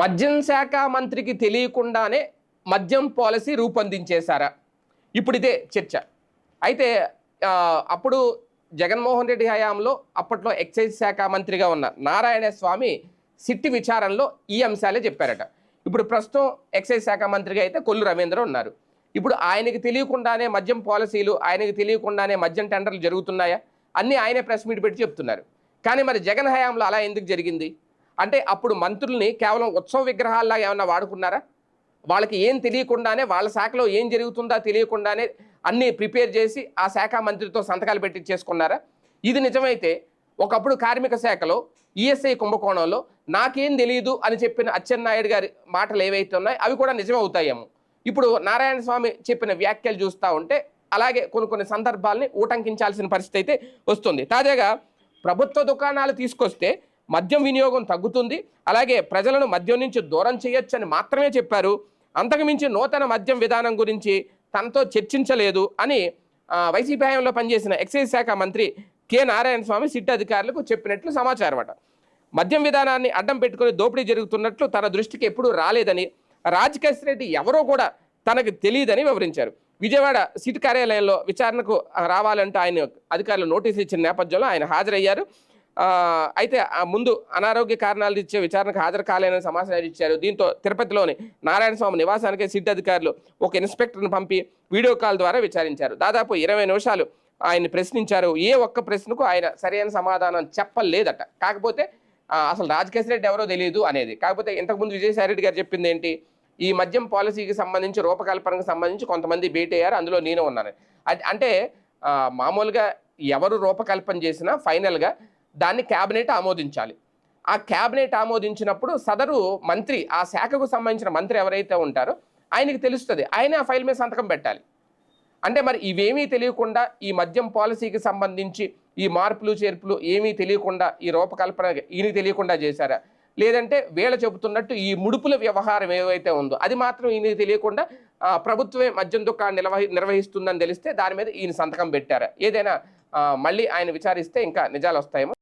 మద్యం శాఖ మంత్రికి తెలియకుండానే మద్యం పాలసీ రూపొందించేశారా. ఇప్పుడు ఇదే చర్చ. అయితే అప్పుడు జగన్మోహన్ రెడ్డి హయాంలో అప్పట్లో ఎక్సైజ్ శాఖ మంత్రిగా ఉన్న నారాయణ స్వామి సిట్టి విచారణలో ఈ అంశాలే చెప్పారట. ఇప్పుడు ప్రస్తుతం ఎక్సైజ్ శాఖ మంత్రిగా అయితే కొల్లు రవీంద్ర ఉన్నారు. ఇప్పుడు ఆయనకి తెలియకుండానే మద్యం పాలసీలు ఆయనకి తెలియకుండానే మద్యం టెండర్లు జరుగుతున్నాయా? అన్నీ ఆయనే ప్రెస్ మీట్ పెట్టి చెప్తున్నారు. కానీ మరి జగన్ హయాంలో అలా ఎందుకు జరిగింది? అంటే అప్పుడు మంత్రుల్ని కేవలం ఉత్సవ విగ్రహాల్లా ఏమన్నా వాడుకున్నారా? వాళ్ళకి ఏం తెలియకుండానే వాళ్ళ శాఖలో ఏం జరుగుతుందా తెలియకుండానే అన్నీ ప్రిపేర్ చేసి ఆ శాఖ మంత్రితో సంతకాలు పెట్టించేసుకున్నారా ఇది నిజమైతే ఒకప్పుడు కార్మిక శాఖలో ఈఎస్ఐ కుంభకోణంలో నాకేం తెలియదు అని చెప్పిన అచ్చెన్నాయుడు గారి మాటలు ఏవైతే ఉన్నాయో అవి కూడా నిజమవుతాయేమో. ఇప్పుడు నారాయణ స్వామి చెప్పిన వ్యాఖ్యలు చూస్తూ ఉంటే అలాగే కొన్ని కొన్ని సందర్భాల్ని ఊటంకించాల్సిన పరిస్థితి అయితే వస్తుంది. తాజాగా ప్రభుత్వ దుకాణాలు తీసుకొస్తే మద్యం వినియోగం తగ్గుతుంది. అలాగే ప్రజలను మద్యం నుంచి దూరం చేయొచ్చని మాత్రమే చెప్పారు. అంతకుమించి నూతన మద్యం విధానం గురించి తనతో చర్చించలేదు అని వైసీపీ హయాంలో పనిచేసిన ఎక్సైజ్ శాఖ మంత్రి కె. నారాయణ స్వామి సిట్ అధికారులకు చెప్పినట్లు సమాచారం అట మద్యం విధానాన్ని అడ్డం పెట్టుకుని దోపిడీ జరుగుతున్నట్లు తన దృష్టికి ఎప్పుడూ రాలేదని రాజకేశ్ రెడ్డి ఎవరో కూడా తనకు తెలియదని వివరించారు. విజయవాడ సిట్ కార్యాలయంలో విచారణకు రావాలంటూ ఆయన అధికారులు నోటీసు ఇచ్చిన నేపథ్యంలో ఆయన హాజరయ్యారు. అయితే ఆ ముందు అనారోగ్య కారణాలు ఇచ్చే విచారణకు హాజరు కాలేనని సమాచారం ఇచ్చారు. దీంతో తిరుపతిలోని నారాయణ స్వామి నివాసానికి సిట్ అధికారులు ఒక ఇన్స్పెక్టర్ను పంపి వీడియో కాల్ ద్వారా విచారించారు. దాదాపు ఇరవై నిమిషాలు ఆయన్ని ప్రశ్నించారు. ఏ ఒక్క ప్రశ్నకు ఆయన సరైన సమాధానం చెప్పలేదట. కాకపోతే అసలు రాజకేశ్ రెడ్డి ఎవరో తెలియదు అనేది. కాకపోతే ఇంతకుముందు విజయసాయి రెడ్డి గారు చెప్పింది ఏంటి? ఈ మద్యం పాలసీకి సంబంధించి రూపకల్పనకు సంబంధించి కొంతమంది భేటీ అయ్యారు. అందులో నేను ఉన్నాను. అంటే మామూలుగా ఎవరు రూపకల్పన చేసినా ఫైనల్గా దాన్ని క్యాబినెట్ ఆమోదించాలి. ఆ క్యాబినెట్ ఆమోదించినప్పుడు సదరు మంత్రి ఆ శాఖకు సంబంధించిన మంత్రి ఎవరైతే ఉంటారో ఆయనకి తెలుస్తుంది. ఆయన ఆ ఫైల్ మీద సంతకం పెట్టాలి. అంటే మరి ఇవేమీ తెలియకుండా ఈ మద్యం పాలసీకి సంబంధించి ఈ మార్పులు చేర్పులు ఏమీ తెలియకుండా ఈ రూపకల్పన ఈయన తెలియకుండా చేశారా? లేదంటే వీళ్ళ చెబుతున్నట్టు ఈ ముడుపుల వ్యవహారం ఏవైతే ఉందో అది మాత్రం ఈయనకి తెలియకుండా ప్రభుత్వమే మద్యం దుకాణం నిర్వహి నిర్వహిస్తుందని తెలిస్తే దాని మీద ఈయన సంతకం పెట్టారా? ఏదైనా మళ్ళీ ఆయన విచారిస్తే ఇంకా నిజాలు వస్తాయేమో